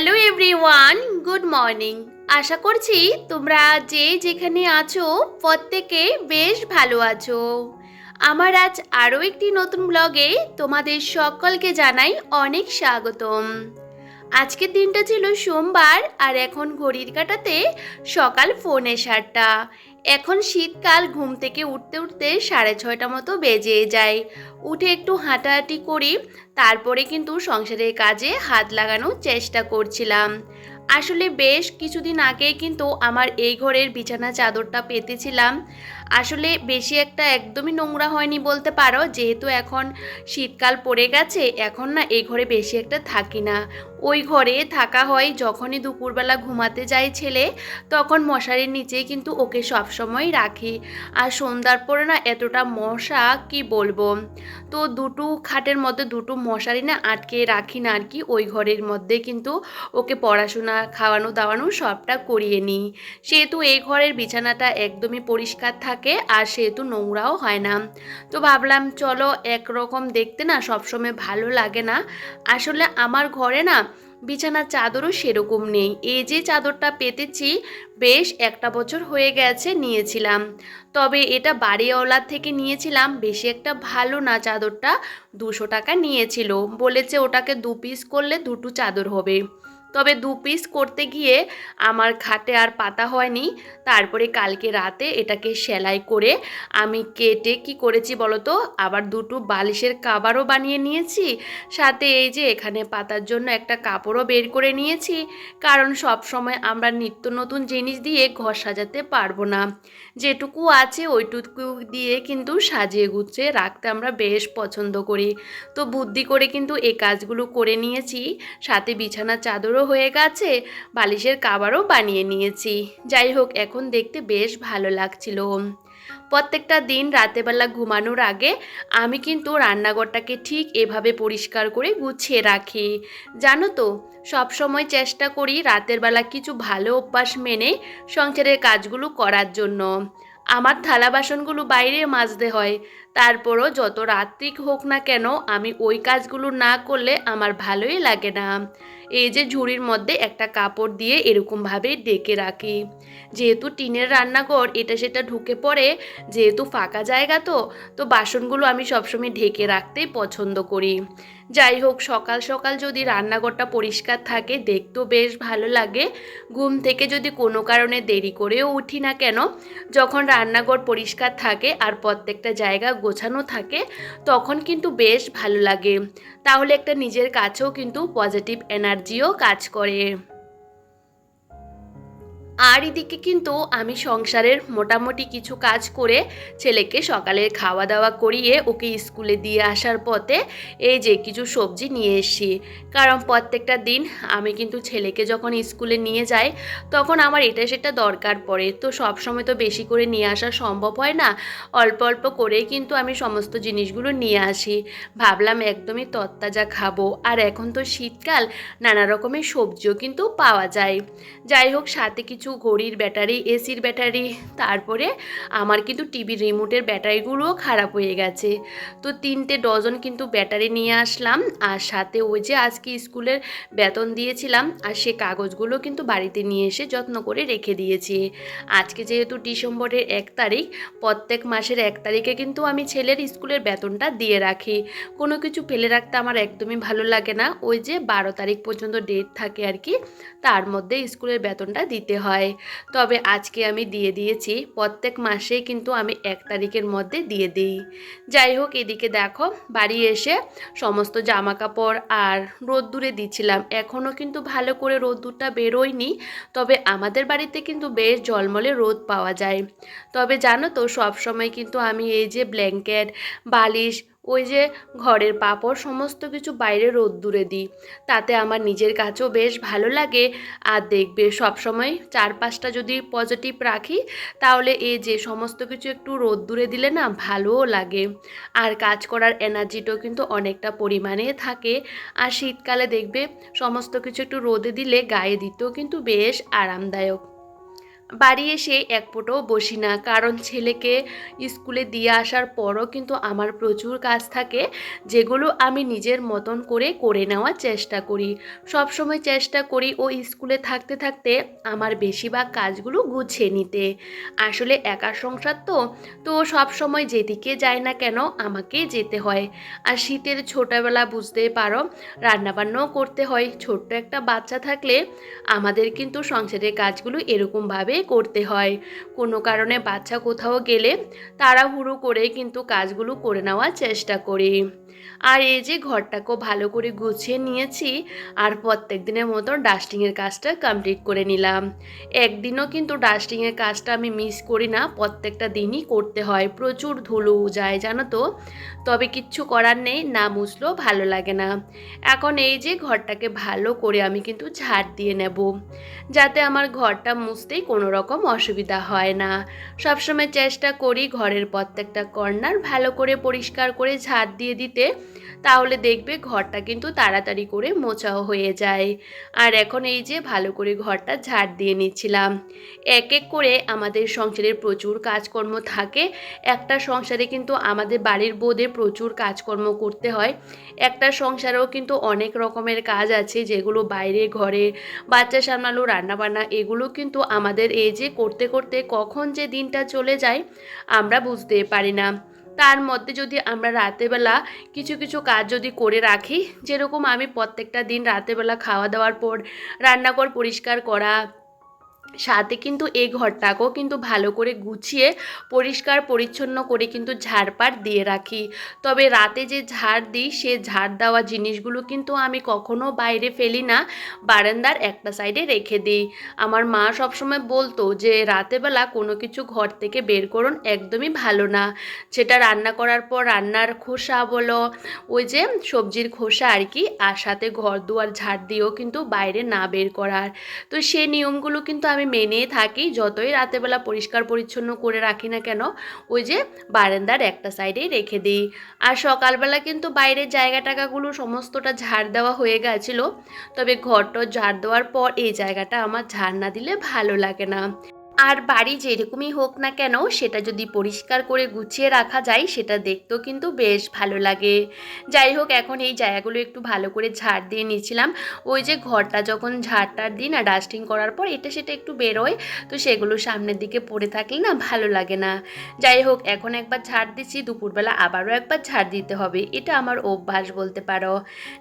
Hello everyone good morning আশা করছি তোমরা যে যেখানে আছো, প্রত্যেকে বেশ ভালো আছো। আমার আজ আরও একটি নতুন ব্লগে তোমাদের সকলকে জানাই অনেক স্বাগতম। আজকের দিনটা ছিল সোমবার আর এখন ঘড়ির কাটাতে সকাল ফোনে সাতটা। এখন শীতকাল, ঘুম থেকে উঠতে উঠতে সাড়ে ছয়টা মতো বেজে যায়। উঠে একটু হাঁটাহাঁটি করি, তারপরে কিন্তু সংসারের কাজে হাত লাগানোর চেষ্টা করছিলাম। আসলে বেশ কিছুদিন আগে কিন্তু আমার এই ঘরের বিছানা চাদরটা পেতেছিলাম। আসলে বেশি একটা একদমই নোংরা হয়নি বলতে পারো। যেহেতু এখন শীতকাল পড়ে গেছে, এখন না এই ঘরে বেশি একটা থাকি না। ওই ঘরে থাকা হয় যখনই দুপুরবেলা ঘুমাতে যায় ছেলে, তখন মশারির নিচেই কিন্তু ওকে সবসময় রাখি। আর সন্ধ্যার পরে না এতটা মশা, কি বলব? তো দুটো খাটের মধ্যে দুটো মশারি না আটকে রাখি না আর কি, ওই ঘরের মধ্যে কিন্তু ওকে পড়াশোনা খাওয়ানো দাওয়ানো সবটা করিয়ে নিই। সেহেতু এই ঘরের বিছানাটা একদমই পরিষ্কার থাকে আর সেহেতু নোংরাও হয় না। তো ভাবলাম, চলো একরকম দেখতে না সবসময় ভালো লাগে না। আসলে আমার ঘরে না বিছানার চাদরও সেরকম নেই। এই যে চাদরটা পেতেছি, বেশ একটা বছর হয়ে গেছে নিয়েছিলাম। তবে এটা বাড়িওয়ালার থেকে নিয়েছিলাম, বেশি একটা ভালো না চাদরটা। দুশো টাকা নিয়েছিল। বলেছে ওটাকে দু পিস করলে দুটো চাদর হবে। তবে দু পিস করতে গিয়ে আমার খাটে আর পাতা হয়নি। তারপরে কালকে রাতে এটাকে সেলাই করে আমি কেটে কি করেছি বলতো? আবার দুটো বালিশের কাবারও বানিয়ে নিয়েছি। সাথে এই যে এখানে পাতার জন্য একটা কাপড়ও বের করে নিয়েছি। কারণ সব সময় আমরা নিত্য নতুন জিনিস দিয়ে ঘর সাজাতে পারব না। যেটুকু আছে ওইটুকু দিয়ে কিন্তু সাজিয়ে গুছিয়ে রাখতে আমরা বেশ পছন্দ করি। তো বুদ্ধি করে কিন্তু এই কাজগুলো করে নিয়েছি। সাথে বিছানা চাদরও হয়ে গেছে, বালিশের কাবারও বানিয়ে নিয়েছি। যাই হোক, এখন দেখতে বেশ ভালো লাগছিল। প্রত্যেকটা দিন রাতেবেলা ঘুমানোর আগে আমি কিন্তু রান্নাঘরটাকে ঠিক এভাবে পরিষ্কার করে গুছিয়ে রাখি। জানো তো সব সময় চেষ্টা করি রাতের বেলা কিছু ভালো অভ্যাস মেনে সংসারের কাজগুলো করার জন্য। আমার থালা বাসনগুলো বাইরে মাজতে হয়, তারপরও যত রাত্রিক হোক না কেন আমি ওই কাজগুলো না করলে আমার ভালোই লাগে না। এই যে ঝুড়ির মধ্যে একটা কাপড় দিয়ে এরকমভাবে ডেকে রাখি। যেহেতু টিনের রান্নাঘর, এটা সেটা ঢুকে পড়ে, যেহেতু ফাঁকা জায়গা তো তো বাসনগুলো আমি সবসময় ঢেকে রাখতেই পছন্দ করি। যাই হোক, সকাল সকাল যদি রান্নাঘরটা পরিষ্কার থাকে, দেখতেও বেশ ভালো লাগে। ঘুম থেকে যদি কোনো কারণে দেরি করেও উঠি না কেন, যখন রান্নাঘর পরিষ্কার থাকে আর প্রত্যেকটা জায়গা গোছানো থাকে, তখন কিন্তু বেশ ভালো লাগে। তাহলে একটা নিজের কাছেও কিন্তু পজিটিভ এনার্জিও কাজ করে। আর এদিকে কিন্তু আমি সংসারের মোটামুটি কিছু কাজ করে ছেলেকে সকালের খাওয়া দাওয়া করিয়ে ওকে স্কুলে দিয়ে আসার পথে এই যে কিছু সবজি নিয়ে এসি কারণ প্রত্যেকটা দিন আমি কিন্তু ছেলেকে যখন স্কুলে নিয়ে যাই, তখন আমার এটা সেটা দরকার পড়ে। তো সব সময় তো বেশি করে নিয়ে আসা সম্ভব হয় না। অল্প অল্প করেই কিন্তু আমি সমস্ত জিনিসগুলো নিয়ে আসি। ভাবলাম একদমই তত্তাজা খাব। আর এখন তো শীতকাল, নানা রকমের সবজিও কিন্তু পাওয়া যায়। যাই হোক, সাথে কিছু ঘড়ির ব্যাটারি, এসির ব্যাটারি, তারপরে আমার কিন্তু টিভির রিমোটের ব্যাটারিগুলোও খারাপ হয়ে গেছে। তো তিনটে ডজন কিন্তু ব্যাটারি নিয়ে আসলাম, আর সাথে ওই যে আজকে স্কুলের বেতন দিয়েছিলাম, আর সে কাগজগুলো কিন্তু বাড়িতে নিয়ে এসে যত্ন করে রেখে দিয়েছি। আজকে যেহেতু ডিসেম্বরের এক তারিখ, প্রত্যেক মাসের এক তারিখে কিন্তু আমি ছেলের স্কুলের বেতনটা দিয়ে রাখি। কোনো কিছু ফেলে রাখতে আমার একদমই ভালো লাগে না, ওই যে বারো তারিখ পর্যন্ত ডেট থাকে আর কি, তার মধ্যে স্কুলের বেতনটা দিতে হয়। তবে আজকে আমি দিয়ে দিয়েছি, প্রত্যেক মাসেই কিন্তু আমি এক তারিখের মধ্যে দিয়ে দিই। যাই হোক, এদিকে দেখো, বাড়ি এসে সমস্ত জামা কাপড় আর রোদ্দুরে দিচ্ছিলাম। এখনও কিন্তু ভালো করে রোদ্দুরটা বেরোয়নি, তবে আমাদের বাড়িতে কিন্তু বেশ জলমলে রোদ পাওয়া যায়। তবে জানো তো সব সময় কিন্তু আমি এই যে ব্ল্যাঙ্কেট, বালিশ ওই যে ঘরের পাপড় সমস্ত কিছু বাইরে রোদ্দুরে দিই। তাতে আমার নিজের কাছেও বেশ ভালো লাগে। আর দেখবে সবসময় চারপাশটা যদি পজিটিভ রাখি, তাহলে এই যে সমস্ত কিছু একটু রোদ্দুরে দিলে না ভালোও লাগে। আর কাজ করার এনার্জিটাও কিন্তু অনেকটা পরিমাণে থাকে। আর শীতকালে দেখবে সমস্ত কিছু একটু রোদে দিলে গায়ে দিতেও কিন্তু বেশ আরামদায়ক। বাড়ি এসে এক ফোঁটাও বসি না। কারণ ছেলেকে স্কুলে দিয়ে আসার পরও কিন্তু আমার প্রচুর কাজ থাকে, যেগুলো আমি নিজের মতন করে করে নেওয়ার চেষ্টা করি। সব সময় চেষ্টা করি ও স্কুলে থাকতে থাকতে আমার বেশিরভাগ কাজগুলো গুছিয়ে নিতে। আসলে একা সংসার তো তো সব সময় যেদিকে যায় না কেন আমাকেই যেতে হয়। আর শীতের ছোটোবেলা বুঝতেই পারো, রান্নাবান্নাও করতে হয়। ছোট্ট একটা বাচ্চা থাকলে আমাদের কিন্তু সংসারের কাজগুলো এরকমভাবে করতে হয়। কোনো কারণে বাচ্চা কোথাও গেলে তাড়াহুড়ো করে কিন্তু কাজগুলো করে নেওয়ার চেষ্টা করি। আর এই যে ঘরটাকেও ভালো করে গুছিয়ে নিয়েছি আর প্রত্যেক দিনের মতো ডাস্টিংয়ের কাজটা কমপ্লিট করে নিলাম। একদিনও কিন্তু ডাস্টিংয়ের কাজটা আমি মিস করি না, প্রত্যেকটা দিনই করতে হয়। প্রচুর ধুলো যায়, জানো তো? তবে কিচ্ছু করার নেই, না মুছলেও ভালো লাগে না। এখন এই যে ঘরটাকে ভালো করে আমি কিন্তু ঝাড় দিয়ে নেব, যাতে আমার ঘরটা মুছতেই কোনো রকম অসুবিধা হয় না। সবসময় চেষ্টা করি ঘরের প্রত্যেকটা কর্নার ভালো করে পরিষ্কার করে ঝাড় দিয়ে দিতে। তাহলে দেখবে ঘরটা কিন্তু তাড়াতাড়ি করে মোছাও হয়ে যায়। আর এখন এই যে ভালো করে ঘরটা ঝাড় দিয়ে নিচ্ছিলাম। এক এক করে আমাদের সংসারের প্রচুর কাজকর্ম থাকে। একটা সংসারে কিন্তু আমাদের বাড়ির বোধে প্রচুর কাজকর্ম করতে হয়। একটা সংসারেও কিন্তু অনেক রকমের কাজ আছে যেগুলো বাইরে ঘরে, বাচ্চা সামলানো, রান্নাবান্না, এগুলো কিন্তু আমাদের এই যে করতে করতে কখন যে দিনটা চলে যায় আমরা বুঝতে পারি না। তার মধ্যে যদি আমরা রাতেবেলা কিছু কিছু কাজ যদি করে রাখি, যেরকম আমি প্রত্যেকটা দিন রাতেবেলা খাওয়া দাওয়ার পর, রান্নাঘর পরিষ্কার করা সাথে কিন্তু এই ঘরটাকেও কিন্তু ভালো করে গুছিয়ে, পরিষ্কার, পরিচ্ছন্ন করে কিন্তু ঝাড়পাট দিয়ে রাখি। তবে রাতে যে ঝাড় দিই, সে ঝাড় দেওয়া জিনিসগুলো কিন্তু আমি কখনো বাইরে ফেলি না, বারান্দার একটা সাইডে রেখে দিই। আমার মা সবসময় বলতো যে, রাতেবেলা কোনো কিছু ঘর থেকে বের করুন, একদমই ভালো না। সেটা রান্না করার পর রান্নার খোসা বলো, ওই যে সবজির খোসা আর কি, আর সাথে ঘর দুয়ার ঝাড় দিয়েও কিন্তু বাইরে না বের করার। তো সেই নিয়মগুলো কিন্তু আমি মেনে থাকি, যতই রাতেবেলা পরিষ্কার পরিচ্ছন্ন করে রাখি না কেন, ওই যে বারান্দার একটা সাইডেই রেখে দিই। আর সকালবেলা কিন্তু বাইরের জায়গা টাকাগুলো সমস্তটা ঝাড় দেওয়া হয়ে গেছিল, তবে ঘরটা ঝাড় দেওয়ার পর এই জায়গাটা আমার ঝাড় না দিলে ভালো লাগে না। আর বাড়ি যেরকমই হোক না কেন, সেটা যদি পরিষ্কার করে গুছিয়ে রাখা যায়, সেটা দেখতেও কিন্তু বেশ ভালো লাগে। যাই হোক, এখন এই জায়গাগুলো একটু ভালো করে ঝাড় দিয়ে নিয়েছিলাম। ওই যে ঘরটা যখন ঝাড়টার দিই না ডাস্টিং করার পর এটা সেটা একটু বেরোয়, তো সেগুলো সামনের দিকে পড়ে থাকলে না ভালো লাগে না। যাই হোক, এখন একবার ঝাড় দিচ্ছি, দুপুরবেলা আবারও একবার ঝাড় দিতে হবে। এটা আমার অভ্যাস বলতে পারো।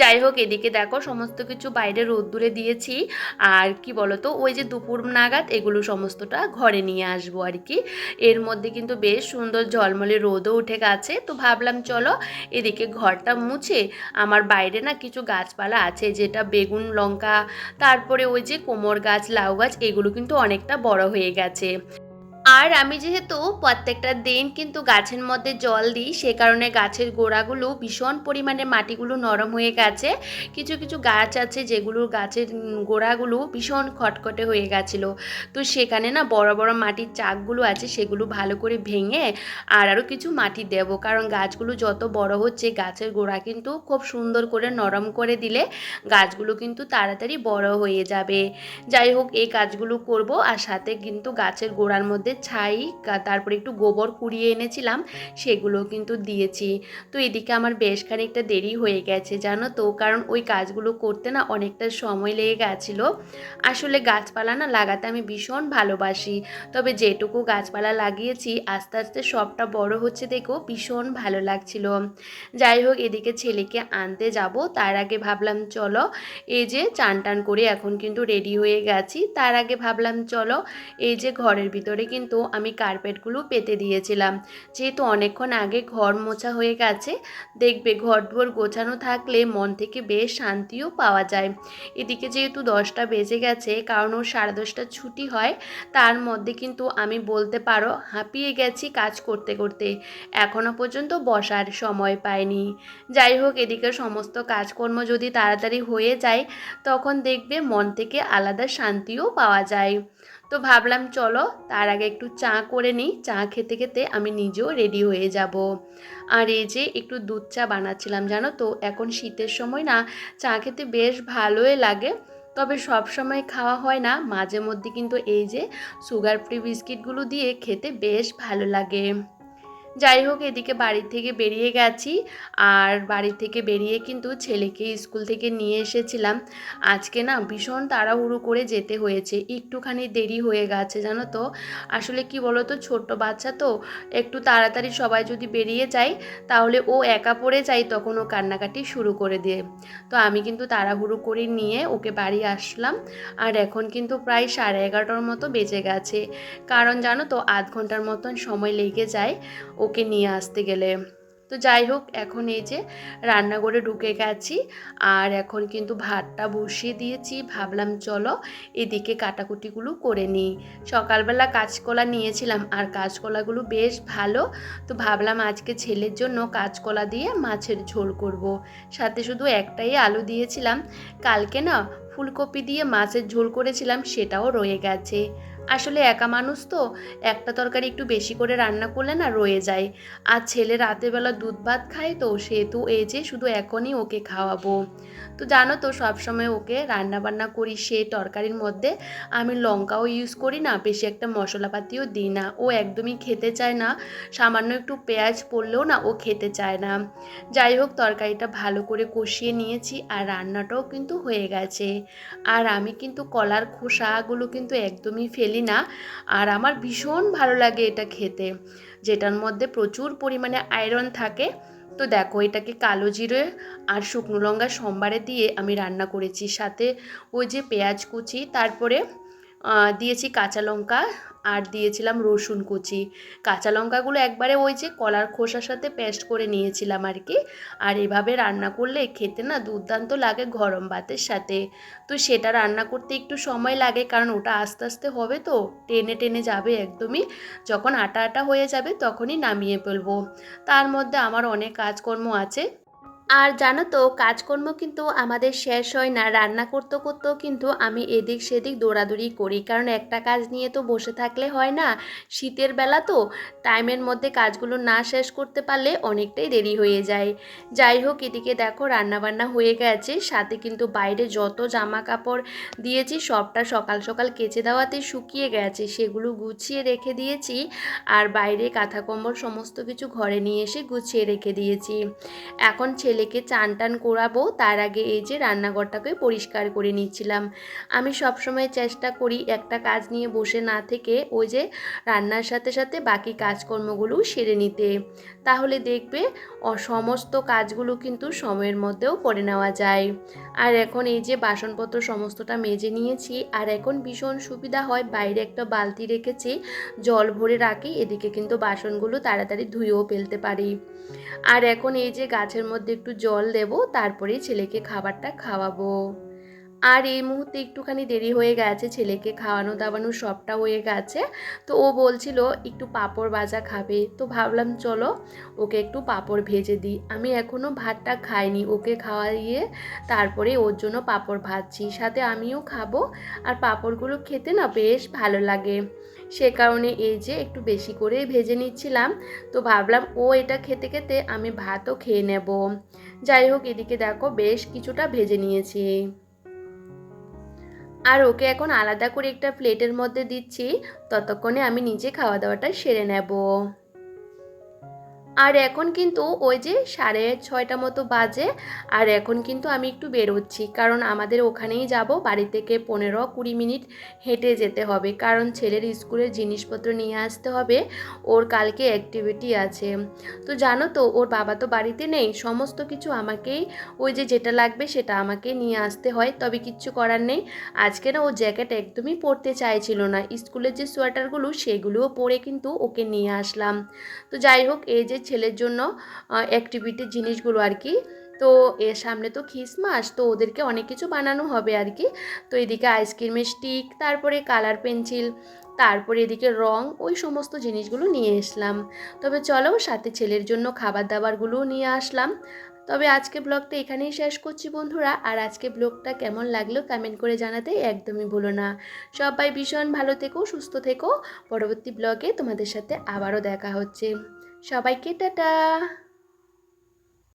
যাই হোক, এদিকে দেখো সমস্ত কিছু বাইরে রোদ্দুরে দিয়েছি। আর কি বলতো, ওই যে দুপুর নাগাদ এগুলো সমস্তটা ঘরে নিয়ে আসব আর কি। এর মধ্যে কিন্তু বেশ সুন্দর ঝলমলে রোদও উঠে গেছে। তো ভাবলাম চলো এদিকে ঘরটা মুছে আমার বাইরে না কিছু গাছপালা আছে, যেটা বেগুন, লঙ্কা, তারপরে ওই যে কোমর গাছ, লাউ গাছ, এগুলো কিন্তু অনেকটা বড় হয়ে গেছে। আর আমি যেহেতু প্রত্যেকটা দিন কিন্তু গাছের মধ্যে জল দিই, সে কারণে গাছের গোড়াগুলো ভীষণ পরিমাণে মাটিগুলো নরম হয়ে গেছে। কিছু কিছু গাছ আছে যেগুলো গাছের গোড়াগুলো ভীষণ খটখটে হয়ে গেছিল। তো সেখানে না বড় বড় মাটির চাকগুলো আছে সেগুলো ভালো করে ভেঙে আর আরও কিছু মাটি দেব। কারণ গাছগুলো যত বড় হচ্ছে গাছের গোড়া কিন্তু খুব সুন্দর করে নরম করে দিলে গাছগুলো কিন্তু তাড়াতাড়ি বড় হয়ে যাবে। যাই হোক, এই কাজগুলো করব আর সাথে কিন্তু গাছের গোড়ার মধ্যে ছাই তারপরে একটু গোবর কুড়িয়ে এনেছিলাম, সেগুলো কিন্তু দিয়েছি। তো এদিকে আমার বেশ খানিকটা দেরি হয়ে গেছে, জানো তো? কারণ ওই কাজগুলো করতে না অনেকটা সময় লেগে গেছিল। আসলে গাছপালা না লাগাতে আমি ভীষণ ভালোবাসি। তবে যেটুকু গাছপালা লাগিয়েছি, আস্তে আস্তে সবটা বড় হচ্ছে দেখো, ভীষণ ভালো লাগছিল। যাই হোক, এদিকে ছেলেকে আনতে যাব। তার আগে ভাবলাম, চলো, এই যে চান টান করে এখন কিন্তু রেডি হয়ে গেছি। তার আগে ভাবলাম, চলো, এই যে ঘরের ভিতরে কিন্তু আমি কার্পেটগুলো পেতে দিয়েছিলাম। যেহেতু অনেকক্ষণ আগে ঘর মোছা হয়ে গেছে, দেখবে ঘর দুয়ার গোছানো থাকলে মন থেকে বেশ শান্তিও পাওয়া যায়। এদিকে যেহেতু দশটা বেজে গেছে, কারণ ওর সাড়ে দশটা ছুটি হয়, তার মধ্যে কিন্তু আমি বলতে পারো হাঁপিয়ে গেছি কাজ করতে করতে। এখনও পর্যন্ত বসার সময় পাইনি। যাই হোক, এদিকে সমস্ত কাজকর্ম যদি তাড়াতাড়ি হয়ে যায়, তখন দেখবে মন থেকে আলাদা শান্তিও পাওয়া যায়। তো ভাবলাম, চলো, তার আগে একটু চা করে নিই। চা খেতে খেতে আমি নিজেও রেডি হয়ে যাব। আর এই যে একটু দুধ চা বানাচ্ছিলাম, জানো তো, এখন শীতের সময় না, চা খেতে বেশ ভালোই লাগে। তবে সব সময় খাওয়া হয় না, মাঝে মধ্যে কিন্তু এই যে সুগার ফ্রি বিস্কিটগুলো দিয়ে খেতে বেশ ভালো লাগে। যাই হোক, এদিকে বাড়ি থেকে বেরিয়ে গেছি। আর বাড়ি থেকে বেরিয়ে কিন্তু ছেলেকে স্কুল থেকে নিয়ে এসেছিলাম। আজকে না ভীষণ তাড়াহুড়ো করে যেতে হয়েছে। একটুখানি দেরি হয়ে গেছে, জানো তো। আসলে কি বলো তো ছোট্ট বাচ্চা তো, একটু তাড়াতাড়ি সবাই যদি বেরিয়ে যায়, তাহলে ও একা পড়ে যায়, তখন ও কান্নাকাটি শুরু করে দিয়ে। তো আমি কিন্তু তাড়াহুড়ো করে নিয়ে ওকে বাড়ি আসলাম। আর এখন কিন্তু প্রায় সাড়ে এগারোটার মতো বেজে গেছে। কারণ জানো তো, আধ ঘণ্টার মতন সময় লেগে যায়। ওকে নিয়ে আসতে গেলে। তো যাই হোক, এখন এই যে রান্নাঘরে ঢুকে গেছি আর এখন কিন্তু ভাতটা বসিয়ে দিয়েছি। ভাবলাম চলো এদিকে কাটাকুটিগুলো করে নিই। সকালবেলা কাঁচকলা নিয়েছিলাম আর কাঁচকলাগুলো বেশ ভালো। তো ভাবলাম আজকে ছেলের জন্য কাঁচকলা দিয়ে মাছের ঝোল করব। সাথে শুধু একটাই আলু দিয়েছিলাম। কালকে না ফুলকপি দিয়ে মাছের ঝোল করেছিলাম, সেটাও রয়ে গেছে। আসলে একা মানুষ তো, একটা তরকারি একটু বেশি করে রান্না করলে না রয়ে যায়। আর ছেলে রাতেরবেলা দুধ ভাত খায় তো, সেহেতু এই যে শুধু এখনই ওকে খাওয়াবো। তো জানো তো, সবসময় ওকে রান্না বান্না করি সে তরকারির মধ্যে। আমি লঙ্কাও ইউজ করি না, বেশি একটা মশলাপাতিও দিই না। ও একদমই খেতে চায় না, সামান্য একটু পেঁয়াজ পড়লেও না ও খেতে চায় না। যাই হোক, তরকারিটা ভালো করে কষিয়ে নিয়েছি আর রান্নাটাও কিন্তু হয়ে গেছে। আর আমি কিন্তু কলার খোসাগুলো কিন্তু একদমই ফেলি না। আর আমার ভীষণ ভালো লাগে এটা খেতে। যেটার মধ্যে প্রচুর পরিমাণে আয়রন থাকে। তো দেখো, এটাকে কালো জিরে আর শুকনো লঙ্কা সোমবারে দিয়ে আমি রান্না করেছি। সাথে ওই যে পেঁয়াজ কুচি, তারপরে দিয়েছি কাঁচা লঙ্কা আর দিয়েছিলাম রসুন কুচি। কাঁচা লঙ্কাগুলো একবারে ওই যে কলার খোসার সাথে পেস্ট করে নিয়েছিলাম আর কি। আর এভাবে রান্না করলে খেতে না দুর্দান্ত লাগে গরম ভাতের সাথে। তো সেটা রান্না করতে একটু সময় লাগে কারণ ওটা আস্তে আস্তে হবে তো, টেনে টেনে যাবে একদমই। যখন আটা আটা হয়ে যাবে তখনই নামিয়ে ফেলব। তার মধ্যে আমার অনেক কাজকর্ম আছে। আর জানো তো, কাজকর্ম কিন্তু আমাদের শেষ হয় না, রান্না করতে করতেও কিন্তু আমি এদিক সেদিক দৌড়াদৌড়ি করি। কারণ একটা কাজ নিয়ে তো বসে থাকলে হয় না, শীতের বেলা তো টাইমের মধ্যে কাজগুলো না শেষ করতে পারলে অনেকটাই দেরি হয়ে যায়। যাই হোক, এদিকে দেখো রান্নাবান্না হয়ে গেছে, সাথে কিন্তু বাইরে যত জামা কাপড় দিয়েছি, সবটা সকাল সকাল কেচে দেওয়াতে শুকিয়ে গেছে, সেগুলো গুছিয়ে রেখে দিয়েছি আর বাইরে কাঁথা কম্বল সমস্ত কিছু ঘরে নিয়ে এসে গুছিয়ে রেখে দিয়েছি। এখন ছেলেকে চান টান করাবো, তার আগে এই যে রান্নাঘরটাকে পরিষ্কার করে নিচ্ছিলাম। আমি সবসময় চেষ্টা করি একটা কাজ নিয়ে বসে না থেকে ওই যে রান্নার সাথে সাথে বাকি কাজকর্মগুলো সেরে নিতে। তাহলে দেখবে সমস্ত কাজগুলো কিন্তু সময়ের মধ্যেও করে নেওয়া যায়। আর এখন এই যে বাসনপত্র সমস্তটা মেজে নিয়েছি, আর এখন ভীষণ সুবিধা হয়, বাইরে একটা বালতি রেখেছি, জল ভরে রাখি, এদিকে কিন্তু বাসনগুলো তাড়াতাড়ি ধুয়েও ফেলতে পারি। আর এখন এই যে গাছের মধ্যে একটু জল দেব তারপরেই ছেলেকে খাবারটা খাওয়াবো। আর এই মুহূর্তে একটুখানি দেরি হয়ে গেছে ছেলেকে খাওয়ানো দাওয়ানো সবটা হয়ে গেছে। তো ও বলছিল, একটু পাঁপড় ভাজা খাবে। তো ভাবলাম, চলো, ওকে একটু পাঁপড় ভেজে দিই। আমি এখনও ভাতটা খাইনি, ওকে খাওয়াইয়ে তারপরে ওর জন্য পাঁপড় ভাজছি। সাথে আমিও খাব, আর পাঁপড়গুলো খেতে না বেশ ভালো লাগে। সে কারণে এই যে একটু বেশি করে ভেজে নিচ্ছিলাম। তো ভাবলাম, ও এটা খেতে খেতে আমি ভাতও খেয়ে নেব। যাই হোক, এদিকে দেখো বেশ কিছুটা ভেজে নিয়েছি। আর ওকে এখন আলাদা করে একটা প্লেটের মধ্যে দিচ্ছি, ততক্ষণে আমি নিজে খাওয়া দাওয়াটা সেরে নেব। আর এখন কিন্তু ওই যে সাড়ে ছয়টা মতো বাজে, আর এখন কিন্তু আমি একটু বেরোচ্ছি। কারণ আমাদের ওখানেই যাব, বাড়ি থেকে পনেরো কুড়ি মিনিট হেঁটে যেতে হবে। কারণ ছেলের স্কুলের জিনিসপত্র নিয়ে আসতে হবে, ওর কালকে অ্যাক্টিভিটি আছে। তো জানো তো, ওর বাবা তো বাড়িতে নেই, সমস্ত কিছু আমাকেই, ওই যে যেটা লাগবে সেটা আমাকে নিয়ে আসতে হয়, তবে কিচ্ছু করার নেই। আজকে না ও জ্যাকেট একদমই পরতে চাইছিল না। স্কুলের যে সোয়েটারগুলো, সেগুলোও পরে কিন্তু ওকে নিয়ে আসলাম। তো যাই হোক, এই যে ছেলের জন্য অ্যাক্টিভিটির জিনিসগুলো আর কি। তো এর সামনে তো খ্রিসমাস তো ওদেরকে অনেক কিছু বানানো হবে আর কি। তো এদিকে আইসক্রিমের স্টিক তারপরে কালার পেন্সিল তারপরে এদিকে রং, ওই সমস্ত জিনিসগুলো নিয়ে এসলাম তবে চলো সাথে ছেলের জন্য খাবার দাবারগুলোও নিয়ে আসলাম। তবে আজকে ব্লগটা এখানেই শেষ করছি বন্ধুরা। আর আজকে ব্লগটা কেমন লাগল কমেন্ট করে জানাতে একদমই ভুলো না। সবাই ভীষণ ভালো থেকো, সুস্থ থেকো। পরবর্তী ব্লগে তোমাদের সাথে আবারও দেখা হচ্ছে। সবাইকে টাটা।